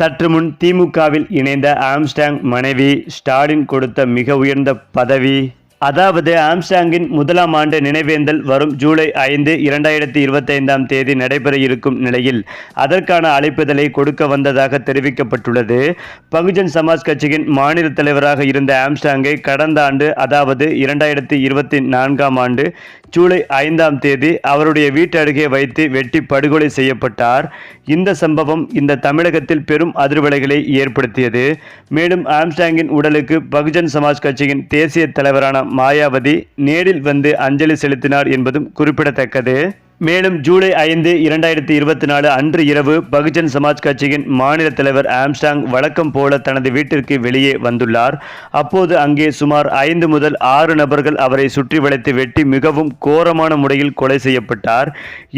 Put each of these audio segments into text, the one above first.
சற்று முன் திமுகவில் இணைந்த ஆம்ஸ்டாங் மனைவி ஸ்டாலின் கொடுத்த மிக உயர்ந்த பதவி. அதாவது ஆம்ஸ்டாங்கின் முதலாம் ஆண்டு நினைவேந்தல் வரும் ஜூலை ஐந்து இரண்டாயிரத்தி இருபத்தைந்தாம் தேதி நடைபெற இருக்கும் நிலையில் அதற்கான அழைப்புதலை கொடுக்க வந்ததாக தெரிவிக்கப்பட்டுள்ளது. பகுஜன் சமாஜ் கட்சியின் மாநில தலைவராக இருந்த ஆம்ஸ்டாங்கை கடந்த ஆண்டு அதாவது இரண்டாயிரத்தி இருபத்தி நான்காம் ஆண்டு ஜூலை ஐந்தாம் தேதி அவருடைய வீட்டு அருகே வைத்து வெட்டி படுகொலை செய்யப்பட்டார். இந்த சம்பவம் இந்த தமிழகத்தில் பெரும் அதிர்வலைகளை ஏற்படுத்தியது. மேலும் ஆம்ஸ்டாங்கின் உடலுக்கு பகுஜன் சமாஜ் கட்சியின் தேசிய தலைவரான மாயாவதி நேரில் வந்து அஞ்சலி செலுத்தினார் என்பதும் குறிப்பிடத்தக்கது. மேலும் ஜூலை ஐந்து இரண்டாயிரத்தி இருபத்தி நாலு அன்று இரவு பகுஜன் சமாஜ் கட்சியின் மாநில தலைவர் ஆம்ஸ்டாங் வழக்கம் போல தனது வீட்டிற்கு வெளியே வந்துள்ளார். அப்போது அங்கே சுமார் ஐந்து முதல் ஆறு நபர்கள் அவரை சுற்றி வளைத்து வெட்டி மிகவும் கோரமான முறையில் கொலை செய்யப்பட்டார்.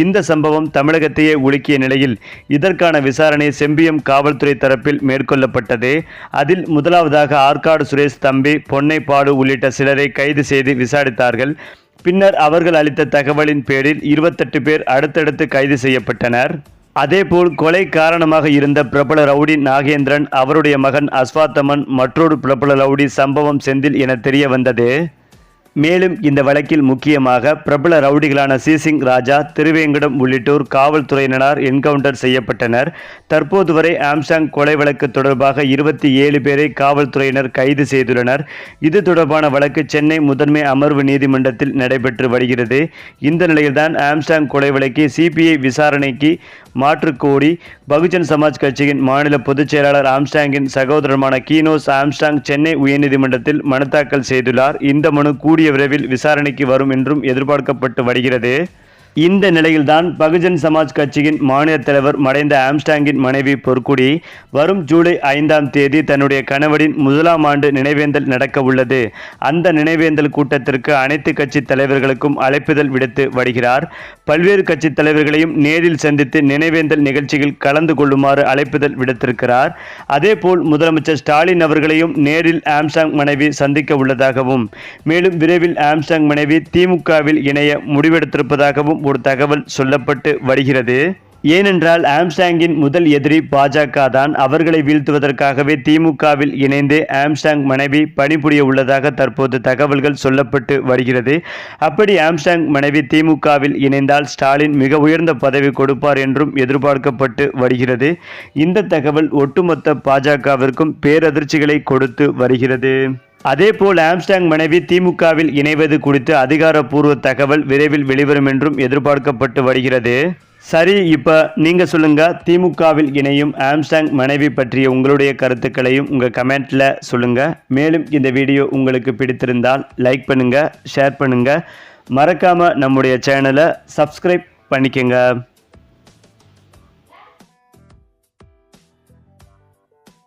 இந்த சம்பவம் தமிழகத்தையே உலுக்கிய நிலையில் இதற்கான விசாரணை செம்பியம் காவல்துறை தரப்பில் மேற்கொள்ளப்பட்டது. அதில் முதலாவதாக ஆற்காடு சுரேஷ் தம்பி பொன்னைப்பாடு உள்ளிட்ட சிலரை கைது செய்து விசாரித்தார்கள். பின்னர் அவர்கள் அளித்த தகவலின் பேரில் இருபத்தெட்டு பேர் அடுத்தடுத்து கைது செய்யப்பட்டனர். அதேபோல் கொலை காரணமாக இருந்த பிரபல ரவுடி நாகேந்திரன் அவருடைய மகன் அஸ்வாத்தமன் மற்றொரு பிரபல ரவுடி சம்பவம் செந்தில் என தெரிய வந்தது மேலும் இந்த வழக்கில் முக்கியமாக பிரபல ரவுடிகளான சீசிங் ராஜா திருவேங்கடம் உள்ளிட்டோர் காவல்துறையினரால் என்கவுண்டர் செய்யப்பட்டனர். தற்போது வரை ஆம்சாங் கொலை வழக்கு தொடர்பாக இருபத்தி ஏழு பேரை காவல்துறையினர் கைது செய்துள்ளனர். இது தொடர்பான வழக்கு சென்னை முதன்மை அமர்வு நீதிமன்றத்தில் நடைபெற்று வருகிறது. இந்த நிலையில்தான் ஆம்சாங் கொலை வழக்கை சிபிஐ விசாரணைக்கு மாற்றுக்கோரி பகுஜன் சமாஜ் கட்சியின் மாநில பொதுச் செயலாளர் ஆம்ஸ்டாங்கின் சகோதரமான கீனோஸ் ஆம்ஸ்டாங் சென்னை உயர்நீதிமன்றத்தில் மனு தாக்கல் செய்துள்ளார். இந்த மனு கூடிய விரைவில் விசாரணைக்கு வரும் என்றும் எதிர்பார்க்கப்பட்டு வருகிறது. இந்த நிலையில்தான் பகுஜன் சமாஜ் கட்சியின் மாநில தலைவர் மறைந்த ஆம்ஸ்டாங்கின் மனைவி பொற்குடி வரும் ஜூலை ஐந்தாம் தேதி தன்னுடைய கணவரின் முதலாம் ஆண்டு நினைவேந்தல் நடக்க உள்ளது. அந்த நினைவேந்தல் கூட்டத்திற்கு அனைத்து கட்சி தலைவர்களுக்கும் அழைப்புதல் விடுத்து வருகிறார். பல்வேறு கட்சி தலைவர்களையும் நேரில் சந்தித்து நினைவேந்தல் நிகழ்ச்சியில் கலந்து கொள்ளுமாறு அழைப்புதல் விடுத்திருக்கிறார். அதேபோல் முதலமைச்சர் ஸ்டாலின் அவர்களையும் நேரில் ஆம்ஸ்டாங் மனைவி சந்திக்க உள்ளதாகவும் மேலும் விரைவில் ஆம்ஸ்டாங் மனைவி திமுகவில் இணைய முடிவெடுத்திருப்பதாகவும் ஒரு தகவல் சொல்லப்பட்டு வருகிறது. ஏனென்றால் ஆம்ஸ்டாங்கின் முதல் எதிரி பாஜக தான் அவர்களை வீழ்த்துவதற்காகவே திமுகவில் இணைந்து ஆம்ஸ்டாங் மனைவி பணிபுரிய உள்ளதாக தற்போது தகவல்கள் சொல்லப்பட்டு வருகிறது. அப்படி ஆம்ஸ்டாங் மனைவி திமுகவில் இணைந்தால் ஸ்டாலின் மிக உயர்ந்த பதவி கொடுப்பார் என்றும் எதிர்பார்க்கப்பட்டு வருகிறது. இந்த தகவல் ஒட்டுமொத்த பாஜகவிற்கும் பேரதிர்ச்சிகளை கொடுத்து வருகிறது. அதேபோல் ஆம்ஸ்டாங் மனைவி திமுகவில் இணைவது குறித்து அதிகாரப்பூர்வ தகவல் விரைவில் வெளிவரும் என்றும் எதிர்பார்க்கப்பட்டு வருகிறது. சரி இப்போ நீங்கள் சொல்லுங்கள் திமுகவில் இணையும் ஆம்ஸ்டாங் மனைவி பற்றிய உங்களுடைய கருத்துக்களையும் உங்கள் கமெண்ட்டில் சொல்லுங்கள் மேலும் இந்த வீடியோ உங்களுக்கு பிடித்திருந்தால் லைக் பண்ணுங்கள் ஷேர் பண்ணுங்கள் மறக்காமல் நம்முடைய சேனலை சப்ஸ்கிரைப் பண்ணிக்கங்க.